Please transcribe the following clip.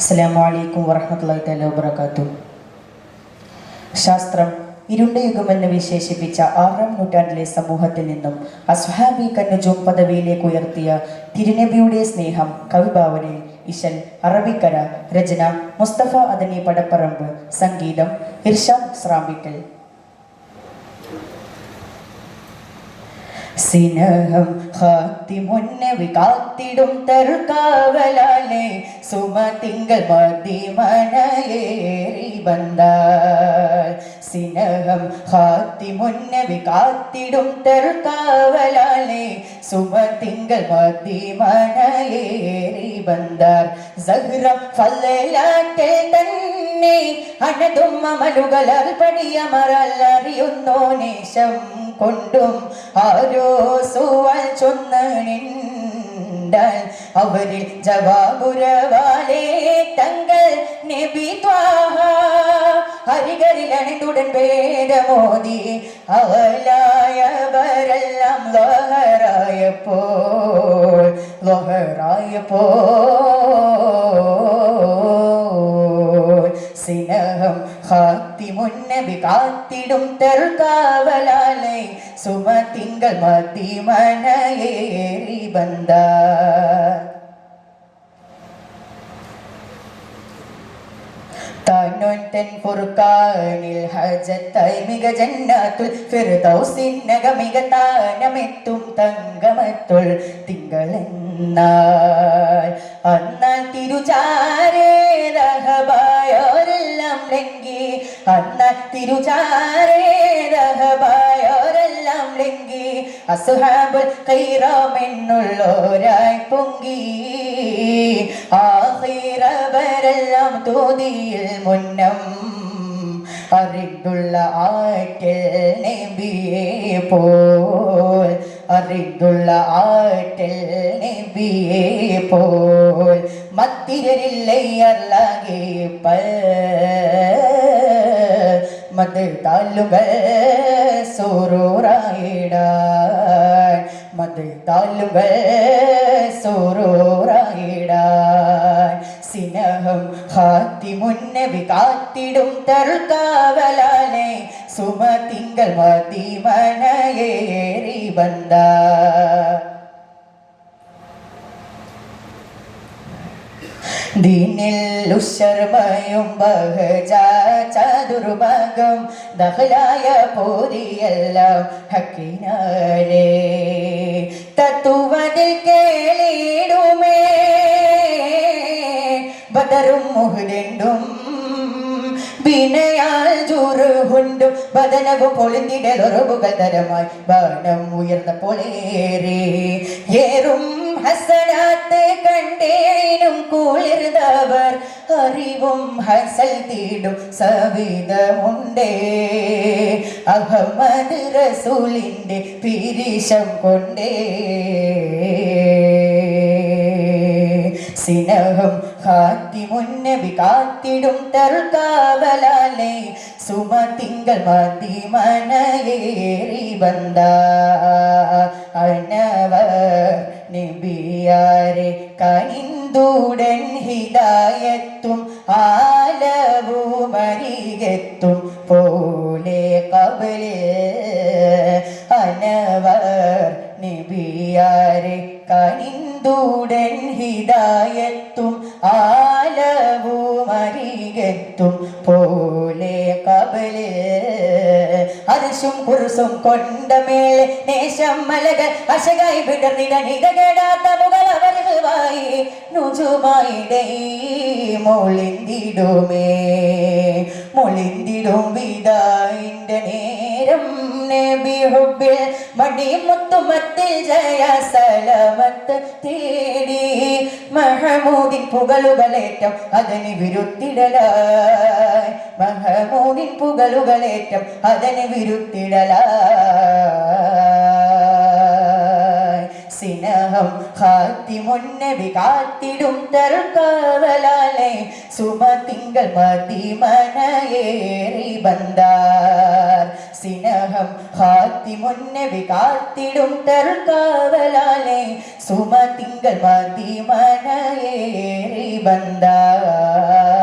അസ്സാം വലൈക്കും വറഹമത്തല്ലാഹി തല വബർക്കാത്തു ശാസ്ത്രം ഇരുണ്ട യുഗമെന്ന് വിശേഷിപ്പിച്ച ആറാം നൂറ്റാണ്ടിലെ സമൂഹത്തിൽ നിന്നും അസ്ഹാബി കന്നുജും പദവിയിലേക്ക് ഉയർത്തിയ തിരുനബിയുടെ സ്നേഹം കവിഭാവനയിൽ ഇശൽ അറബിക്കര രചന മുസ്തഫ അദനി പടപ്പറമ്പ് സംഗീതം ഇർഷാദ് സ്രാമ്പിക്കൽ. സ്നേഹം കാത്തിടും തരുക്കാവലാലെ സുമതിങ്കൾ മതിമനയേറി ബന്ധാൽ സിനഹം ഹാത്തിമുന്നവി കാത്തിടും തരുക്കാവലാലെ സുമതിങ്കൾ മതിമനയേറി ബന്ധാർ സഹ്റം ഫല്ലാറ്റെ തന്നെ. അനതും അമലുകളർ പടിയമറല്ലറിയുന്നോ നേശം കൊണ്ടും. ആരോ സുവൽ கொண்டால் அவரில் ஜவாபுரவாலே தங்கள் நெபி அருகரில் அணிந்துடன் பேத மோதி அவலாயவரெல்லாம் லோகராய போல் லோகராய போல் சினகம் காத்தி முன்னபி காத்திடும் தெருள் காவலாலை சும மத்தி மன ബന്ധ. താനോൻ ഫുർഖാനിൽ താനമെത്തും തങ്കമത്തുൽ തിങ്കളെന്നാൽ. അന്നാൽ തിരുചാരേ രഹബായോരെല്ലാം ലംഘി. തിരുചാരേ അസുഹാബുൽ കൈറാമെന്നുള്ളോരായി പൊങ്കി. ആഹിറവരെല്ലാം തോതിയിൽ മുന്നം അറിന്തുള്ള ആറ്റൽ നബിയെ പോൽ അറിന്തുള്ള ആറ്റൽ നബിയെ പോൽ മത്തിരരില്ലയർലാകെ പൽ മത് താലുകൾ സൂറൂറായിടാൻ മത് താലുകൾ സൂറൂറായിടാൻ സിനഹം ഹാത്തി മുന്നബി കാത്തിടും തറുക്കാവലാലെ സുമതിങ്കൾ മതിമനയേറി ബന്ധ ദീനിൽ ഉശർമയും ബഹജ പൊളിന്തിടലൊറവുകൾ തരമായി ബാണം ഉയർന്ന പോലേറെ ഏറും ഹസനാത്ത് അറിവും ഹസൽ തീടും സവിധമുണ്ടേ. അഹമ്മദ് റസൂലിന്റെ പിരിശം കൊണ്ടേ. സിനഹം ഹാത്തി മുന്നബി കാത്തിടും തറുകാവലാലെ സുമതിങ്കൾ മതിമനയേറി ബന്ധ അനവർ നിബിയാരെ കനിന്തുടൻ ഹിദായത്തും പോലെ കബലെ അനവർ നബിയാരെ കനിന്തുടൻ ഹിദായത്തും ആലവുമരികെത്തും പോലെ കബലെ അരിശും കുറുസും കൊണ്ടമേൽ നേശം മലകൾ അശകായി വിടർന്നിട കേടാത്ത മുകൾ നുജുമായി മൊളിന്തിടുമേ മൊളിന്തിടും വിതായിന്റെ നേരം നബി ഹുബിൽ മടിമുത്തുമത്തിൽ ജയ സലവത്ത് തേടി. മഹമൂദിൻ പുകളുകളേറ്റം അതിന് വിരുത്തിടലായി. മഹമൂദിൻ പുകളുകളേറ്റം അതിന് വിരുത്തിടലായി. സിനഹം ഹാത്തി മുന്നബി കാത്തിടും തറുക്കാവലാലെ സുമതിങ്കൾ മതിമനയേറി ബന്ധാർ സിനഹം ഹാത്തി മുന്നബി കാത്തിടും തറുക്കാവലാലെ സുമതിങ്കൾ മതിമനയേറി ബന്ധാർ